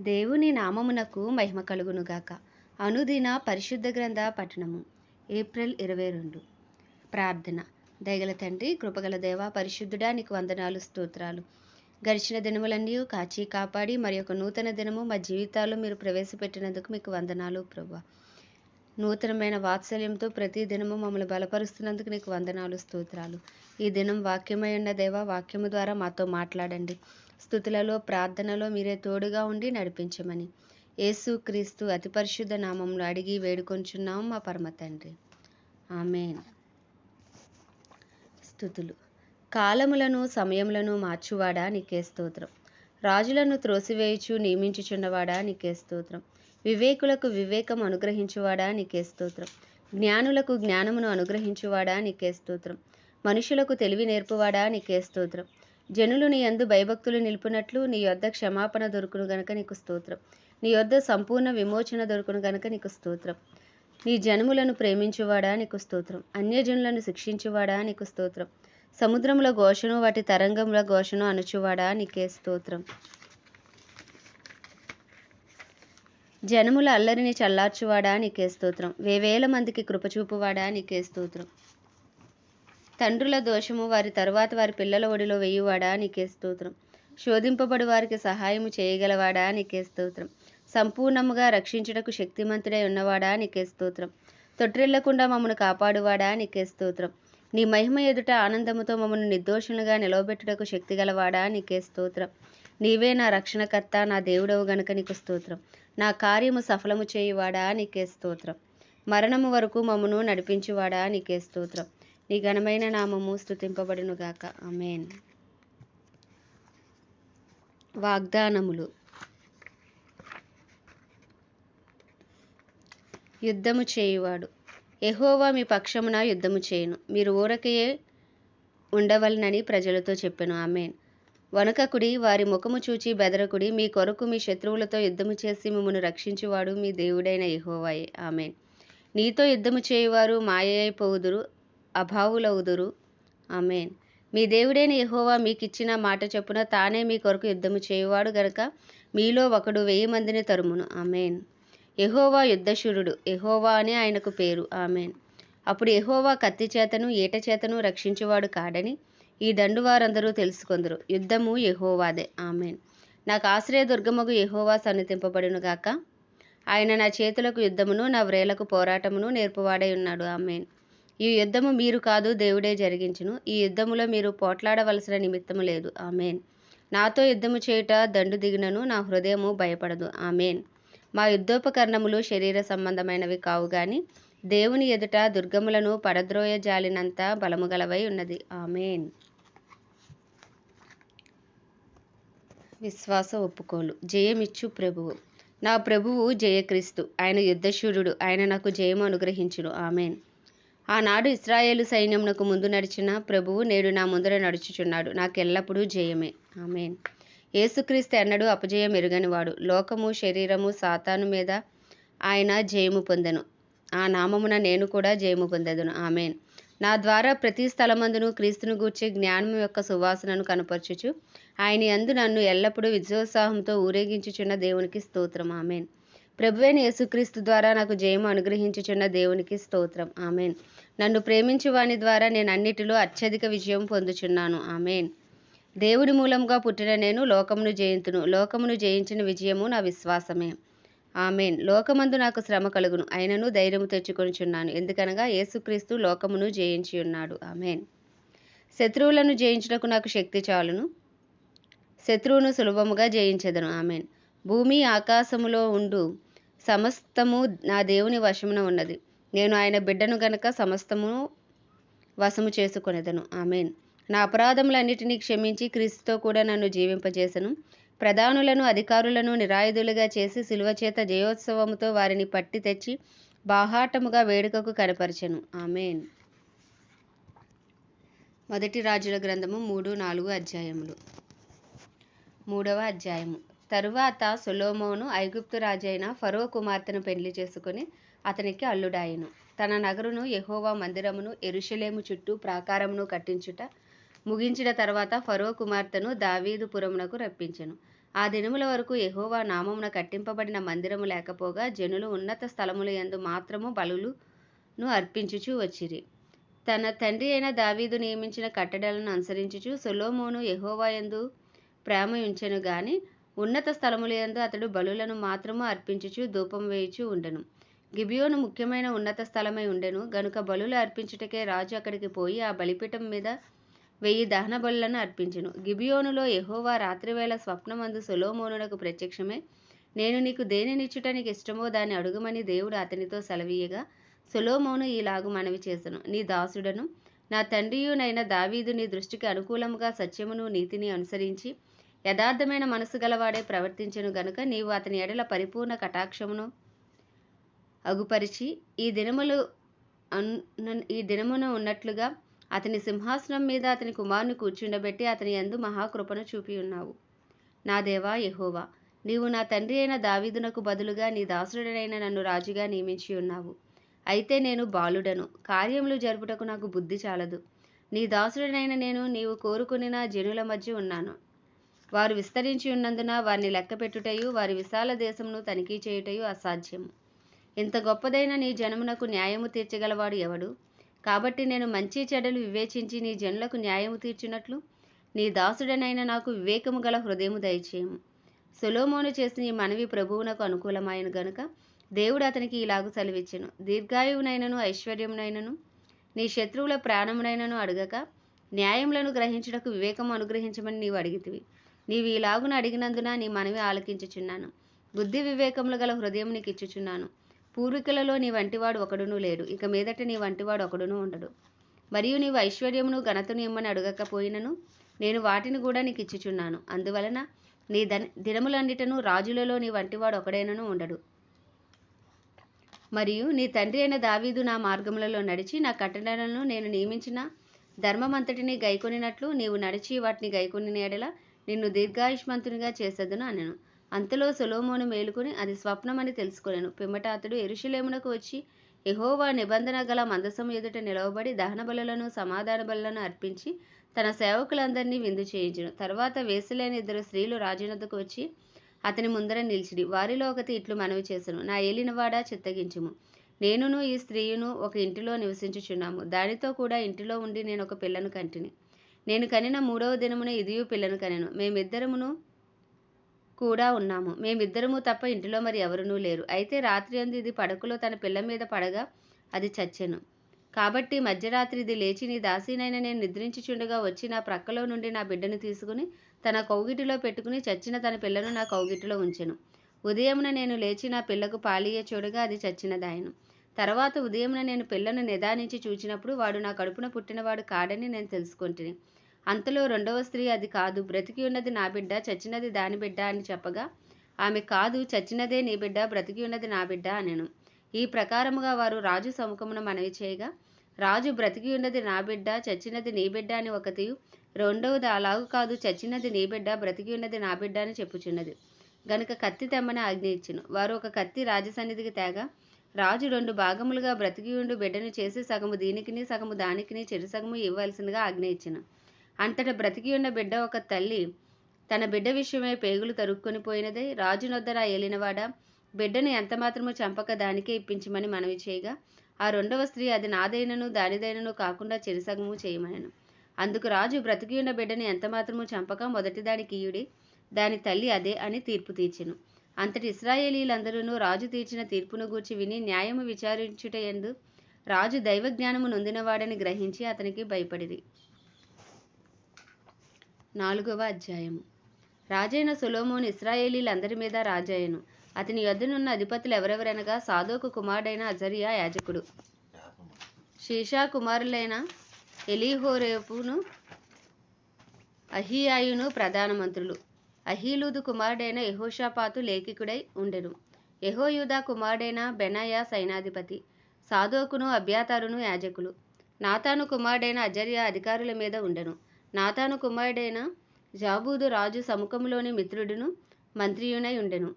దేవుని నామమునకు మహిమ కలుగునుగాక. అనుదిన పరిశుద్ధ గ్రంథ పఠనము. ఏప్రిల్ ఇరవై రెండు. ప్రార్థన. దయగల తండ్రి కృపగల దేవ పరిశుద్ధుడా నీకు వందనాలు స్తోత్రాలు. గడిచిన దినములన్నీ కాచి కాపాడి మరి ఒక నూతన దినము మా జీవితాల్లో మీరు ప్రవేశపెట్టినందుకు మీకు వందనాలు ప్రభా. నూతనమైన వాత్సల్యంతో ప్రతి దినము మమ్మల్ని బలపరుస్తున్నందుకు నీకు వందనాలు స్తోత్రాలు. ఈ దినం వాక్యమై ఉన్న దేవ వాక్యము ద్వారా మాతో మాట్లాడండి. స్థుతులలో ప్రార్థనలో మీరే తోడుగా ఉండి నడిపించమని. యేసు క్రీస్తు అతి పరిశుద్ధ నామంలో అడిగి వేడుకొంచున్నాం మా పరమ తండ్రి. ఆమెన్. స్థుతులు. కాలములను సమయములను మార్చువాడా నీకే స్తోత్రం. రాజులను త్రోసివేయుచు నియమించుచున్నవాడా నీకే స్తోత్రం. వివేకులకు వివేకం అనుగ్రహించువాడా నీకే స్తోత్రం. జ్ఞానులకు జ్ఞానమును అనుగ్రహించువాడా నీకే స్తోత్రం. మనుషులకు తెలివి నేర్పువాడా నీకే స్తోత్రం. జనులు నీ యందు భయభక్తులు నిలుపునట్లు నీ యొద్ద క్షమాపణ దొరుకును గనక నీకు స్తోత్రం. నీ యొద్ద సంపూర్ణ విమోచన దొరుకును గనక నీకు స్తోత్రం. నీ జనములను ప్రేమించువాడా నీకు స్తోత్రం. అన్యజనులను శిక్షించువాడా నీకు స్తోత్రం. సముద్రముల ఘోషను వాటి తరంగముల ఘోషను అనుచువాడా నీకే స్తోత్రం. జనముల అల్లరిని చల్లార్చువాడా నీకే స్తోత్రం. వేవేల మందికి కృపచూపువాడా నీకే స్తోత్రం. తండ్రుల దోషము వారి తరువాత వారి పిల్లల ఒడిలో వేయువాడా నీకే స్తోత్రం. శోధింపబడి వారికి సహాయము చేయగలవాడా నీకే స్తోత్రం. సంపూర్ణముగా రక్షించుటకు శక్తిమంతుడై ఉన్నవాడా నీకే స్తోత్రం. తొట్టిల్లకుండా మమ్మను కాపాడువాడా నీకే స్తోత్రం. నీ మహిమ ఎదుట ఆనందముతో మమ్మను నిర్దోషులుగా నిలవబెట్టుటకు శక్తి గలవాడా నీకే స్తోత్రం. నీవే నా రక్షణకర్త నా దేవుడవు గనుక నీకు స్తోత్రం. నా కార్యము సఫలము చేయువాడా నీకే స్తోత్రం. మరణము వరకు మమ్మను నడిపించువాడా నీకే స్తోత్రం. నీ ఘనమైన నామము స్థుతింపబడునుగాక అమేన్ వాగ్దానములు. యుద్ధము చేయువాడు. ఎహోవా మీ పక్షమున యుద్ధము చేయను. మీరు ఊరకయే ఉండవలనని ప్రజలతో చెప్పాను. ఆమెన్. వనకకుడి వారి ముఖము చూచి బెదరకుడి మీ కొరకు మీ శత్రువులతో యుద్ధము చేసి మిమ్మల్ని రక్షించువాడు మీ దేవుడైన ఎహోవాయే ఆమెన్. నీతో యుద్ధము చేయువారు మాయ మాయైపోవుదురు అభావులవుదురు ఆమెన్. మీ దేవుడైన యెహోవా మీకిచ్చిన మాట చొప్పున తానే మీ కొరకు యుద్ధము చేయువాడు గనుక మీలో ఒకడు వెయ్యి మందిని తరుమును. ఆమెన్. యహోవా యుద్ధశూరుడు. యహోవా అని ఆయనకు పేరు. ఆమెన్. అప్పుడు యహోవా కత్తి చేతను ఈట చేతను రక్షించువాడు కాడని ఈ దండు వారందరూ తెలుసుకొందరు. యుద్ధము యహోవాదే. ఆమెన్. నాకు ఆశ్రయ దుర్గమగు యహోవా సన్నిధింపబడును గాక. ఆయన నా చేతులకు యుద్ధమును నా వ్రేలకు పోరాటమును నేర్పువాడై ఉన్నాడు. ఆమెన్. ఈ యుద్ధము మీరు కాదు దేవుడే జరిగించును. ఈ యుద్ధములో మీరు పోట్లాడవలసిన నిమిత్తము లేదు. ఆమెన్. నాతో యుద్ధము చేయుట దండు దిగినను నా హృదయము భయపడదు. ఆమెన్. మా యుద్ధోపకరణములు శరీర సంబంధమైనవి కావు గాని దేవుని ఎదుట దుర్గములను పడద్రోయ జాలినంత బలము గలవై ఉన్నది. ఆమెన్. విశ్వాస ఒప్పుకోలు. జయమిచ్చు ప్రభువు. నా ప్రభువు జయక్రీస్తు. ఆయన యుద్ధశూరుడు. ఆయన నాకు జయము అనుగ్రహించును. ఆమెన్. ఆనాడు ఇస్రాయేలు సైన్యమునకు ముందు నడిచిన ప్రభువు నేడు నా ముందర నడుచుచున్నాడు. నాకెల్లప్పుడూ జయమే. ఆమెన్. యేసుక్రీస్తు ఎన్నడూ అపజయం ఎరుగనివాడు లోకము శరీరము సాతాను మీద ఆయన జయము పొందెను. ఆ నామమున నేను కూడా జయము పొందెదను. ఆమెన్. నా ద్వారా ప్రతి స్థలమందును క్రీస్తును గూర్చే జ్ఞానం యొక్క సువాసనను కనపరచుచు ఆయన యందు నన్ను ఎల్లప్పుడూ విజయోత్సాహంతో ఊరేగించుచున్న దేవునికి స్తోత్రం. ఆమెన్. ప్రభువైన యేసుక్రీస్తు ద్వారా నాకు జయము అనుగ్రహించుచున్న దేవునికి స్తోత్రం. ఆమెన్. నన్ను ప్రేమించు వాని ద్వారా నేను అన్నిటిలో అత్యధిక విజయం పొందుచున్నాను. ఆమెన్. దేవుడి మూలంగా పుట్టిన నేను లోకమును జయింతును. లోకమును జయించిన విజయము నా విశ్వాసమే. ఆమెన్. లోకమందు నాకు శ్రమ కలుగును. అయినను ధైర్యము తెచ్చుకొనిచున్నాను. ఎందుకనగా యేసుక్రీస్తు లోకమును జయించి ఉన్నాడు ఆమెన్. శత్రువులను జయించుటకు నాకు శక్తి చాలును. శత్రువును సులభముగా జయించదను. ఆమెన్. భూమి ఆకాశములో ఉండు. సమస్తము నా దేవుని వశమున ఉన్నది. నేను ఆయన బిడ్డను గనక సమస్తము వశము చేసుకొనేదను. ఆమెన్. నా అపరాధములన్నిటినీ క్షమించి క్రీస్తుతో కూడా నన్ను జీవింపజేసను. ప్రధానులను అధికారులను నిరాయుధులుగా చేసి శిలువ చేత జయోత్సవముతో వారిని పట్టి తెచ్చి బాహాటముగా వేడుకకు కనపరచెను. ఆమెన్. మొదటి రాజుల గ్రంథము మూడు నాలుగు అధ్యాయములు. మూడవ అధ్యాయము. తరువాత సొలోమోను ఐగుప్తు రాజైన ఫరో కుమార్తెను పెళ్ళి చేసుకుని అతనికి అల్లుడాయను. తన నగరును యహోవా మందిరమును ఎరుషలేము చుట్టూ ప్రాకారమును కట్టించుట ముగించిన తర్వాత ఫరో కుమార్తెను దావీదు పురమునకు రప్పించెను. ఆ దినముల వరకు యహోవా నామమున కట్టింపబడిన మందిరము లేకపోగా జనులు ఉన్నత స్థలముల యందు మాత్రము బలులను అర్పించుచూ వచ్చిరి. తన తండ్రి అయిన దావీదు నియమించిన కట్టడలను అనుసరించుచు సొలోమోను యహోవా యందు ప్రేమ ఉంచెను గాని ఉన్నత స్థలముల యందు అతడు బలులను మాత్రము అర్పించుచు ధూపం వేయుచు ఉండెను. గిబియోను ముఖ్యమైన ఉన్నత స్థలమై ఉండెను. గనుక బలులు అర్పించుటకే రాజు అక్కడికి పోయి ఆ బలిపీఠం మీద వెయ్యి దహన బలులను అర్పించెను. గిబియోనులో ఎహోవా రాత్రివేళ స్వప్నమందు సొలోమోనునకు ప్రత్యక్షమే. నేను నీకు దేనినిచ్చుటానికి ఇష్టమో దాన్ని అడుగుమని దేవుడు అతనితో సెలవీయగా సొలోమోను ఈలాగు మనవి చేసను. నీ దాసుడను నా తండ్రియునైన దావీదు నీ దృష్టికి అనుకూలముగా సత్యమును నీతిని అనుసరించి యథార్థమైన మనసు గలవాడే ప్రవర్తించెను గనుక నీవు అతని ఎడల పరిపూర్ణ కటాక్షమును అగుపరిచి ఈ దినములు ఈ దినమున ఉన్నట్లుగా అతని సింహాసనం మీద అతని కుమారుని కూర్చుండబెట్టి అతని యందు మహాకృపను చూపి ఉన్నావు. నా దేవా యహోవా నీవు నా తండ్రి అయిన దావీదునకు బదులుగా నీ దాసుడనైన నన్ను రాజుగా నియమించి ఉన్నావు. అయితే నేను బాలుడను కార్యములు జరుపుటకు నాకు బుద్ధి చాలదు. నీ దాసుడనైన నేను నీవు కోరుకుని నా జనుల మధ్య ఉన్నాను. వారు విస్తరించి ఉన్నందున వారిని లెక్కపెట్టుటయు వారి విశాల దేశమును తనిఖీ చేయుటయు అసాధ్యము. ఇంత గొప్పదైన నీ జనమునకు న్యాయము తీర్చగలవాడు ఎవడు? కాబట్టి నేను మంచి చెడలు వివేచించి నీ జనులకు న్యాయము తీర్చినట్లు నీ దాసుడనైన నాకు వివేకము గల హృదయము దయచేయము. సొలోమోను చేసిన ఈ మనవి ప్రభువునకు అనుకూలమైన గనుక దేవుడు అతనికి ఇలాగు సెలవిచ్చెను. దీర్ఘాయువునైనను ఐశ్వర్యమునైనను నీ శత్రువుల ప్రాణమునైనను అడగక న్యాయములను గ్రహించుటకు వివేకము అనుగ్రహించమని నీవు అడిగితివి. నీవు ఇలాగున అడిగినందున నీ మనవి ఆలకించుచున్నాను. బుద్ధి వివేకములు గల హృదయం నీకు ఇచ్చుచున్నాను పూర్వీకులలో నీ వంటివాడు ఒకడును లేడు. ఇక మీదట నీ వంటివాడు ఒకడును ఉండడు. మరియు నీవు ఐశ్వర్యమును ఘనతను ఇమ్మని అడగకపోయినను నేను వాటిని కూడా నీకు ఇచ్చుచున్నాను. అందువలన నీ ధన దినములన్నిటను రాజులలో నీ వంటివాడు ఒకడైనను ఉండడు. మరియు నీ తండ్రి అయిన దావీదు నా మార్గములలో నడిచి నా కట్టడలను నేను నియమించిన ధర్మమంతటిని గైకొనినట్లు నీవు నడిచి వాటిని గైకొని ఎడల నిన్ను దీర్ఘాయుష్మంతునిగా చేసేదను అనను. అంతలో సొలోమోను మేలుకొని అది స్వప్నమని తెలుసుకొనెను పిమ్మట అతడు ఎరుషులేమునకు వచ్చి ఎహోవా నిబంధన గల మందసం ఎదుట నిలవబడి దహన బలులను సమాధాన బలులను అర్పించి తన సేవకులందరినీ విందు చేయించను. తర్వాత వేసులేని ఇద్దరు స్త్రీలు రాజునద్దకు వచ్చి అతని ముందర నిలిచిడి వారిలో ఒకటి ఇట్లు మనవి చేశాను నా ఏలినవాడా చిత్తగించుము. నేనును ఈ స్త్రీయును ఒక ఇంటిలో నివసించుచున్నాము. దానితో కూడా ఇంటిలో ఉండి నేను ఒక పిల్లను కంటిని. నేను కనిన మూడవ దినమున ఇదియు పిల్లను కనెను. మేమిద్దరమును కూడా ఉన్నాము. మేమిద్దరము తప్ప ఇంటిలో మరి ఎవరునూ లేరు. అయితే రాత్రి అందు ఇది పడకలో తన పిల్ల మీద పడగా అది చచ్చెను. కాబట్టి మధ్యరాత్రి ఇది లేచి నీ దాసీనైన నేను నిద్రించుచుండగా వచ్చి నా ప్రక్కలో నుండి నా బిడ్డను తీసుకుని తన కౌగిటిలో పెట్టుకుని చచ్చిన తన పిల్లను నా కౌగిటిలో ఉంచెను. ఉదయమున నేను లేచి నా పిల్లకు పాలియ చూడగా అది చచ్చినదాయను. తర్వాత ఉదయమున నేను పిల్లను నిదానించి చూచినప్పుడు వాడు నా కడుపున పుట్టినవాడు కాడని నేను తెలుసుకుంటుని. అంతలో రెండవ స్త్రీ అది కాదు. బ్రతికి ఉన్నది నా బిడ్డ చచ్చినది దాని బిడ్డ అని చెప్పగా ఆమె కాదు చచ్చినదే నీ బిడ్డ బ్రతికి ఉన్నది నా బిడ్డ అనెను. ఈ ప్రకారముగా వారు రాజు సముఖమున మనవి చేయగా రాజు బ్రతికి ఉన్నది నా బిడ్డ చచ్చినది నీ బిడ్డ అని ఒకతియు రెండవది అలాగు కాదు చచ్చినది నీ బిడ్డ బ్రతికి ఉన్నది నా బిడ్డ అని చెప్పుచున్నది. గనుక కత్తి తెమ్మని ఆజ్ఞ ఇచ్చెను. వారు ఒక కత్తి రాజసన్నిధికి తేగా రాజు రెండు భాగములుగా బ్రతికి ఉండు బిడ్డను చేసి సగము దీనికిని సగము దానికిని చెడు సగము ఇవ్వాల్సిందిగా ఆజ్ఞ ఇచ్చెను. అంతట బ్రతికి ఉన్న బిడ్డ ఒక తల్లి తన బిడ్డ విషయమై పేగులు తరుక్కొని పోయినదే. రాజునొద్దరా ఏలినవాడ? బిడ్డను ఎంతమాత్రము చంపక దానికే ఇప్పించమని మనవి చేయగా ఆ రెండవ స్త్రీ అది నాదైనను దానిదైనను కాకుండా చెరిసగము చేయమనను. అందుకు రాజు బ్రతికి ఉన్న బిడ్డను ఎంతమాత్రము చంపక మొదటి దానికి ఈయుడి దాని తల్లి అదే అని తీర్పు తీర్చెను. అంతటి ఇస్రాయేలీలందరూ రాజు తీర్చిన తీర్పును గూర్చి విని న్యాయము విచారించుట ఎందు రాజు దైవ జ్ఞానము నొందినవాడని గ్రహించి అతనికి భయపడిది నాలుగవ అధ్యాయము. రాజైన సొలోమోను ఇస్రాయేలీలందరి మీద రాజాయను అతని యొద్దనున్న అధిపతులు ఎవరెవరనగా సాధోకు కుమారుడైన అజరియా యాజకుడు. షీషా కుమారులైన ఎలీహోరేపును అహియాయును ప్రధానమంత్రులు. అహీలూదు కుమారుడైన యహోషాపాతు లేఖికుడై ఉండెను. యెహోయూదా కుమారుడైన బెనయా సైనాధిపతి సాధోకును అభ్యాతారును యాజకులు. నాతాను కుమారుడైన అజర్య అధికారుల మీద ఉండెను. నాతాను కుమారుడైన జాబూదు రాజు సముఖంలోని మిత్రుడును మంత్రియునై ఉండెను.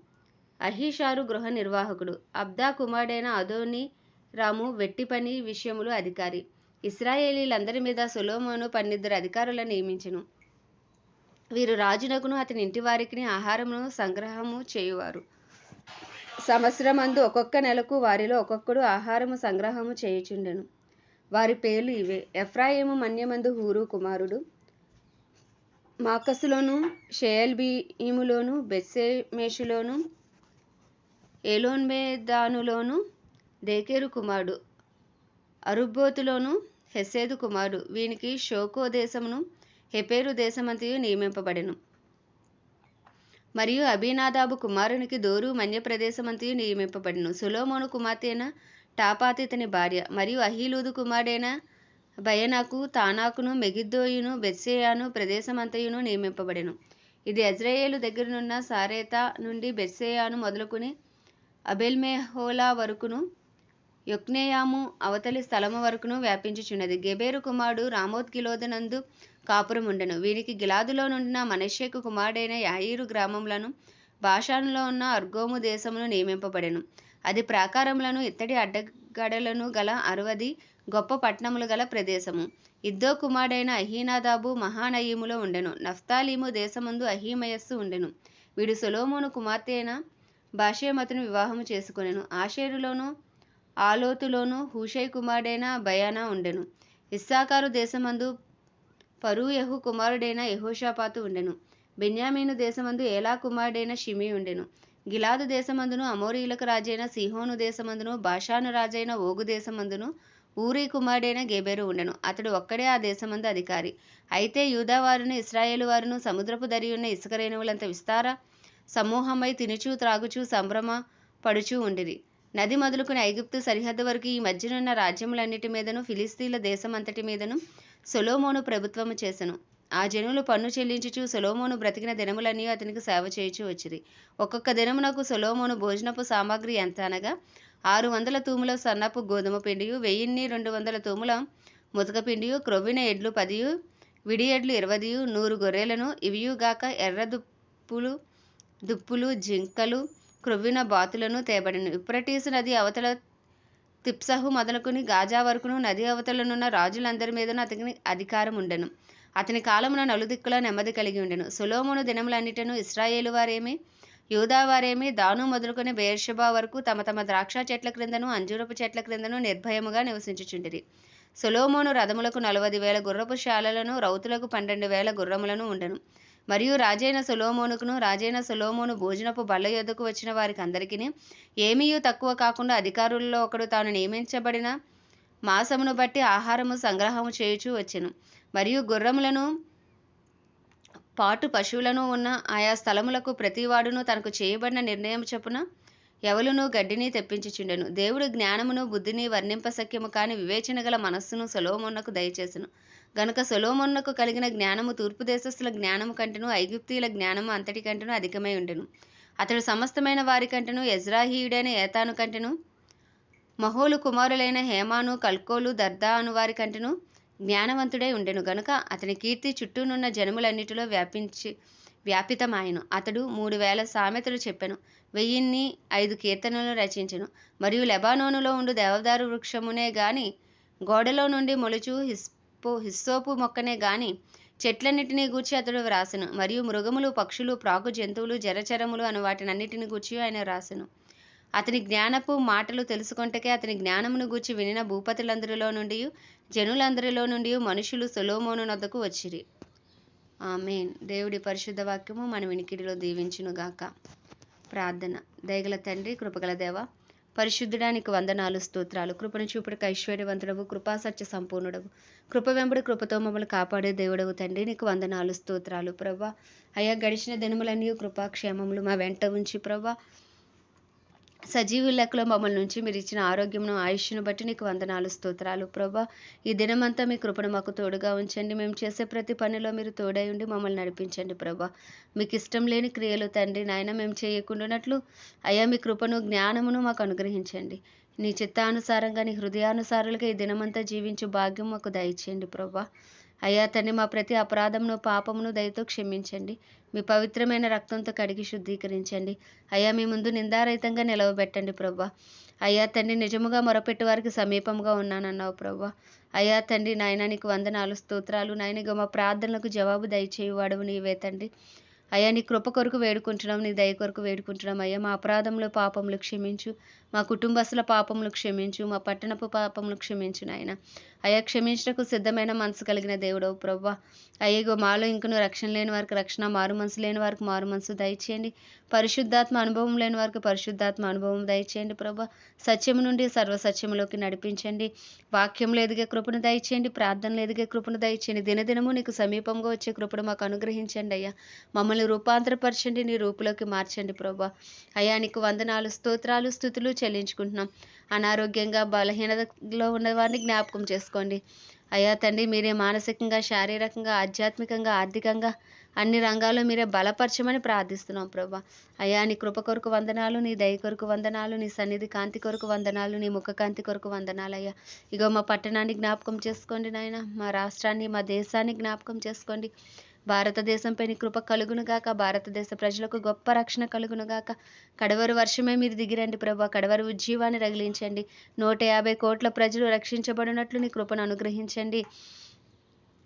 అహీషారు గృహ నిర్వాహకుడు. అబ్దా కుమారుడైన అదోని రాము వెట్టి పని విషయములు అధికారి. ఇస్రాయేలీలందరి మీద సొలోమోను పన్నిద్దరు అధికారులను నియమించెను. వీరు రాజునకును అతని ఇంటి వారికి ఆహారమును సంగ్రహము చేయువారు. సంవత్సరమందు ఒక్కొక్క నెలకు వారిలో ఒక్కొక్కడు ఆహారము సంగ్రహము చేయుచుండెను. వారి పేర్లు ఇవే. ఎఫ్రాయిము మన్యమందు హూరు కుమారుడు. మాకసులోను షేయల్బీములోను బెత్సేమేషులోను ఏలోన్మేదానులోను దేకేరు కుమారుడు అరుబ్బోతులోను హెసేదు కుమారుడు. వీనికి షోకో దేశమును హెపేరు దేశమంతయు నియమింపబడెను. మరియు అభినాదాబు కుమారునికి దోరు మన్య ప్రదేశమంతయు నియమింపబడెను. సులోమోను కుమార్తెన టాపాతితని భార్య మరియు అహీలూదు కుమారుడైన బయనాకు తానాకును మెగిద్దోయును బెత్సేయాను ప్రదేశమంతయును నియమింపబడెను. ఇది అజ్రయేలు దగ్గరనున్న సారేత నుండి బెత్సేయాను మొదలుకుని అబెల్మెహోలా వరకును యొక్నేయాము అవతలి స్థలము వరకును వ్యాపించుచున్నది. గెబేరు కుమారుడు రామోత్ గిలోదనందు కాపురం ఉండెను వీనికి గిలాదులో నుండిన మనషేకు కుమారుడైన యాయిరు గ్రామములను భాషానులో ఉన్న అర్గోము దేశమును నియమింపబడెను. అది ప్రాకారములను ఇత్తడి అడ్డ గడలను గల అరవది గొప్ప పట్టణములు గల ప్రదేశము. ఇద్దో కుమారుడైన అహీనాదాబు మహానయీములో ఉండెను. నఫ్తాలీము దేశమందు అహీమయస్సు ఉండెను. వీడు సొలోమోను కుమార్తె అయిన బాషేమతును వివాహము చేసుకొనెను. ఆషేరులోను ఆలోతులోను హుషై కుమారుడైన బయానా ఉండెను. ఇస్సాకారు దేశమందు పరూయహు కుమారుడైన యహోషాపాతు ఉండెను. బెన్యామీను దేశమందు ఏలా కుమారుడైన షిమి ఉండెను. గిలాదు దేశమందును అమోరీలకు రాజైన సిహోను దేశమందును బాషాను రాజైన ఓగు దేశమందును ఊరి కుమారుడైన గేబెరు ఉండెను. అతడు ఒక్కడే ఆ దేశమందు అధికారి. అయితే యూదావారును ఇస్రాయేలు వారును సముద్రపు దరి ఉన్న ఇసుక రేణువులంత విస్తార సమూహమై తినుచూ త్రాగుచూ సంభ్రమ పడుచూ ఉండిరి. నది మొదలుకుని ఐగుప్తు సరిహద్దు వరకు ఈ మధ్యనున్న రాజ్యములన్నిటి మీదను ఫిలిస్తీన్ల దేశమంతటి మీదను సొలోమోను ప్రభుత్వము చేసెను. ఆ జనులు పన్ను చెల్లించుచు సొలోమోను బ్రతికిన దినములన్నీ అతనికి సేవ చేయుచు వచ్చిరి. ఒక్కొక్క దినమునకు సొలోమోను భోజనపు సామాగ్రి ఎంత అనగా ఆరు వందల తూముల సన్నపు గోధుమ పిండియు వెయ్యిన్ని రెండు వందల తూముల ముతక పిండియు క్రొవ్విన ఎడ్లు పదియు విడి ఎడ్లు ఇరవదియు నూరు గొర్రెలను ఇవియుగాక ఎర్ర దుప్పులు దుప్పులు జింకలు క్రొవ్విన బాతులను తేబడిను. ఇప్రటీసు నది అవతల తిప్సహు మొదలుకుని గాజా వరకును నది అవతలనున్న రాజులందరి మీదను అతనికి అధికారం ఉండను అతని కాలమున నలుదిక్కుల నెమ్మది కలిగి ఉండెను. సులోమును దినములన్నిటను ఇస్రాయేలు వారేమి యూదా వారేమి దాను మొదలుకొని బేర్షబా వరకు తమ తమ ద్రాక్ష చెట్ల క్రిందను అంజూరపు చెట్ల క్రిందను నిర్భయముగా నివసించుచుండిరి. సొలోమోను రథములకు నలభై వేల గుర్రపు శాలలను రౌతులకు పన్నెండు వేల గుర్రములను ఉండను. మరియు రాజైన సొలోమోనుకును రాజైన సొలోమోను భోజనపు బల్ల యొద్దకు వచ్చిన వారికి అందరికీ ఏమీయూ తక్కువ కాకుండా అధికారులలో ఒకడు తాను నియమించబడిన మాసమును బట్టి ఆహారము సంగ్రహము చేయుచూ వచ్చెను. మరియు గుర్రములను పాటు పశువులను ఉన్న ఆయా స్థలములకు ప్రతివాడును తనకు చేయబడిన నిర్ణయం చొప్పున ఎవలును గడ్డిని తెప్పించుచుండెను. దేవుడు జ్ఞానమును బుద్ధిని వర్ణింపశక్యము కాని వివేచన గల మనస్సును సొలోమోన్నకు దయచేసెను. గనుక సొలోమోన్నకు కలిగిన జ్ఞానము తూర్పు దేశస్థుల జ్ఞానము కంటెను ఐగుప్తీయుల జ్ఞానము అంతటి కంటెను అధికమై ఉండెను. అతడు సమస్తమైన వారి కంటెను ఎజ్రాహీయుడైన ఏతాను కంటెను మహోలు కుమారులైన హేమాను కల్కోలు దర్దా అను వారి కంటెను జ్ఞానవంతుడై ఉండెను గనుక అతని కీర్తి చుట్టూనున్న జనములన్నిటిలో వ్యాపించి వ్యాపితమాయను. అతడు మూడు వేల సామెతలు చెప్పెను వెయ్యిన్ని ఐదు కీర్తనలు రచించెను. మరియు లెబానోనులో ఉండు దేవదారు వృక్షమునే గాని గోడలో నుండి మొలుచు హిస్పో హిస్సోపు మొక్కనే గాని చెట్లన్నిటినీ గూర్చి అతడు వ్రాసెను. మరియు మృగములు పక్షులు ప్రాకు జంతువులు జరచరములు అను వాటినన్నిటిని గూర్చి ఆయన వ్రాసెను. అతని జ్ఞానపు మాటలు తెలుసుకొంటకే అతని జ్ఞానమును గూర్చి వినిన భూపతులందరిలో నుండి జనులందరిలో నుండి మనుషులు సొలోమోను నొద్దకు వచ్చిరి. ఆమెన్. దేవుడి పరిశుద్ధ వాక్యము మన వినికిడిలో దీవించునుగాక ప్రార్థన. దయగల తండ్రి కృపగల దేవ పరిశుద్ధుడానికి వందనాలు స్తోత్రాలు. కృపను చూపుడుకు ఐశ్వర్యవంతుడవు కృపా సత్య సంపూర్ణుడవు. కృప వెంబడి కృపతో మమ్మల్ని కాపాడే దేవుడవు తండ్రి. నీకు వందనాలు స్తోత్రాలు ప్రభా. అయ్యా గడిచిన దినములన్నీ కృపాక్షేమములు మా వెంట ఉంచి ప్రభా. సజీవు లెక్కలో మమ్మల్ని నుంచి మీరు ఇచ్చిన ఆరోగ్యమును ఆయుష్ను బట్టి నీకు వందనాలు స్తోత్రాలు. ప్రభా ఈ దినమంతా మీ కృపను మాకు తోడుగా ఉంచండి. మేము చేసే ప్రతి పనిలో మీరు తోడై ఉండి మమ్మల్ని నడిపించండి ప్రభా. మీకు ఇష్టం లేని క్రియలు తండ్రి నాయన మేము చేయకుండానట్లు అయ్యా మీ కృపను జ్ఞానమును మాకు అనుగ్రహించండి. నీ చిత్తానుసారంగా నీ హృదయానుసారులుగా ఈ దినమంతా జీవించే భాగ్యం మాకు దయచేయండి ప్రభా. అయ్యా తండ్రి మా ప్రతి అపరాధమును పాపమును దయతో క్షమించండి. మీ పవిత్రమైన రక్తంతో కడిగి శుద్ధీకరించండి. అయ్యా మీ ముందు నిందారహితంగా నిలవబెట్టండి ప్రభా. అయ్యా తండ్రి నిజముగా మొరపెట్టు వారికి సమీపంగా ఉన్నానన్నావు ప్రభా. అయ్యా తండ్రి నాయన నీకు వందనాలు స్తోత్రాలు. నాయన మా ప్రార్థనలకు జవాబు దయచేయువాడవు నీవే తండ్రి. అయ్యా నీ కృప కొరకు వేడుకుంటున్నాం నీ దయ కొరకు వేడుకుంటున్నాం. అయ్యా మా అపరాధంలో పాపములు క్షమించు. మా కుటుంబస్తుల పాపములు క్షమించు మా పట్టణపు పాపములు క్షమించు నాయన. అయ్యా క్షమించటకు సిద్ధమైన మనసు కలిగిన దేవుడవు ప్రభా అయ్యగో మాలో ఇంకను రక్షణ లేని వారికి రక్షణ మారు మనసు లేని వారికి మారు మనసు దయచేయండి. పరిశుద్ధాత్మ అనుభవం లేని వారికి పరిశుద్ధాత్మ అనుభవం దయచేయండి ప్రభా సత్యం నుండి సర్వసత్యములోకి నడిపించండి. వాక్యంలో ఎదిగే కృపను దయచేయండి ప్రార్థనలు ఎదిగే కృపను దయచేయండి. దినదినము నీకు సమీపంగా వచ్చే కృపను మాకు అనుగ్రహించండి అయ్యా. మమ్మల్ని రూపాంతరపరచండి నీ రూపులోకి మార్చండి ప్రభా అయ్యా నీకు వందనాలు స్తోత్రాలు స్థుతులు చెల్లించుకుంటున్నాం. అనారోగ్యంగా బలహీనతలో ఉన్న వారిని జ్ఞాపకం చేసుకోండి. అయ్యా తండ్రి మీరే మానసికంగా శారీరకంగా ఆధ్యాత్మికంగా ఆర్థికంగా అన్ని రంగాల్లో మీరే బలపరచమని ప్రార్థిస్తున్నాం ప్రభా. అయ్యా నీ కృప కొరకు వందనాలు నీ దయ కొరకు వందనాలు నీ సన్నిధి కాంతి కొరకు వందనాలు నీ ముఖ కాంతి కొరకు వందనాలు అయ్యా. ఇగో మా పట్టణాన్ని జ్ఞాపకం చేసుకోండి నాయన మా రాష్ట్రాన్ని మా దేశాన్ని జ్ఞాపకం చేసుకోండి. భారతదేశంపై నీ కృప కలుగునుగాక భారతదేశ ప్రజలకు గొప్ప రక్షణ కలుగునుగాక కడవరు వర్షమే మీరు దిగిరండి ప్రభా. కడవరు ఉజ్జీవాన్ని రగిలించండి. నూట యాభై కోట్ల ప్రజలు రక్షించబడినట్లు నీ కృపను అనుగ్రహించండి.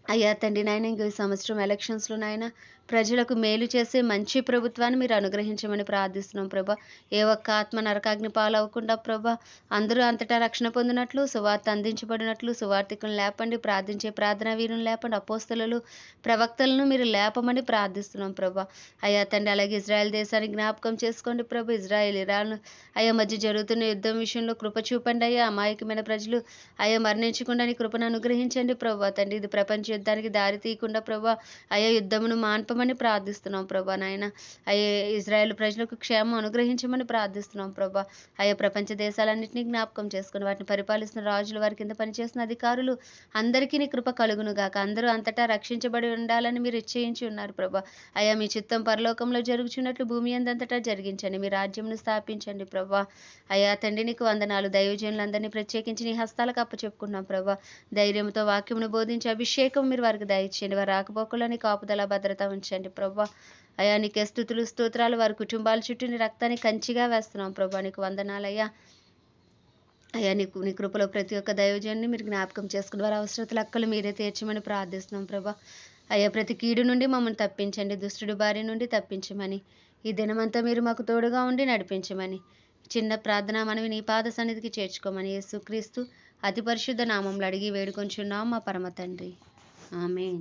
అయ్యా తండ్రి నాయన ఇంక ఈ సంవత్సరం ఎలక్షన్స్లో నాయన ప్రజలకు మేలు చేసే మంచి ప్రభుత్వాన్ని మీరు అనుగ్రహించమని ప్రార్థిస్తున్నాం ప్రభా. ఏ ఒక్క ఆత్మ నరకాగ్ని పాలవకుండా ప్రభా అందరూ అంతటా రక్షణ పొందినట్లు సువార్త అందించబడినట్లు సువార్థికులను లేపండి ప్రార్థించే ప్రార్థన వీరులను లేపండి అపోస్తలు ప్రవక్తలను మీరు లేపమని ప్రార్థిస్తున్నాం ప్రభా. అయ్యా తండ్రి అలాగే ఇజ్రాయెల్ దేశాన్ని జ్ఞాపకం చేసుకోండి ప్రభు. ఇజ్రాయెల్ ఇరాన్ అయ్యా మధ్య జరుగుతున్న యుద్ధం విషయంలో కృప చూపండి అయ్యా. అమాయకమైన ప్రజలు అయ్యా మరణించకుండా నీ కృపను అనుగ్రహించండి ప్రభా. తండ్రి ఇది ప్రపంచ యుద్ధానికి దారి తీయకుండా ప్రభా అయ్యా యుద్ధమును మాన్పమని ప్రార్థిస్తున్నాం ప్రభా నాయన. అయ్యే ఇజ్రాయెల్ ప్రజలకు క్షేమం అనుగ్రహించమని ప్రార్థిస్తున్నాం ప్రభా. అయ్యా ప్రపంచ దేశాలన్నింటినీ జ్ఞాపకం చేసుకుని వాటిని పరిపాలిస్తున్న రాజులు వారి కింద పనిచేస్తున్న అధికారులు అందరికీ నీ కృప కలుగును గాక. అందరూ అంతటా రక్షించబడి ఉండాలని మీరు నిశ్చయించి ఉన్నారు ప్రభా. అయ్యా మీ చిత్తం పరలోకంలో జరుగుచున్నట్లు భూమి అందంతటా జరిగించండి. మీ రాజ్యంను స్థాపించండి ప్రభా. అయ్యా తండ్రి నీకు వందనాలు. దైవజనులందరినీ ప్రత్యేకించి నీ హస్తాలకు అప్పచెప్పుకున్నాం ప్రభా. ధైర్యంతో వాక్యమును బోధించి అభిషేకం మీరు వారికి దయచేయండి. వారి రాకపోకలోని కాపుదల భద్రత ఉంచండి. ప్రభా అయ్యా నీకే స్థుతులు స్తోత్రాలు. వారి కుటుంబాల చుట్టూ నీ రక్తాన్ని కంచిగా వేస్తున్నాం ప్రభా. నీకు వందనాలయ్యా. అయ్యా నీకు నీ కృపలో ప్రతి ఒక్క దైవజన్ని మీరు జ్ఞాపకం చేసుకుని వారి అవసరతలు అక్కలు మీరే తీర్చమని ప్రార్థిస్తున్నాం ప్రభా. అయ్యా ప్రతి కీడు నుండి మమ్మల్ని తప్పించండి. దుష్టుడు బారి నుండి తప్పించమని. ఈ దినమంతా మీరు మాకు తోడుగా ఉండి నడిపించమని. చిన్న ప్రార్థన మనవి నీ పాద సన్నిధికి చేర్చుకోమని యేసుక్రీస్తు అతి పరిశుద్ధ నామంలో అడిగి వేడుకొంచున్నాం మా పరమ తండ్రి. ఆమెన్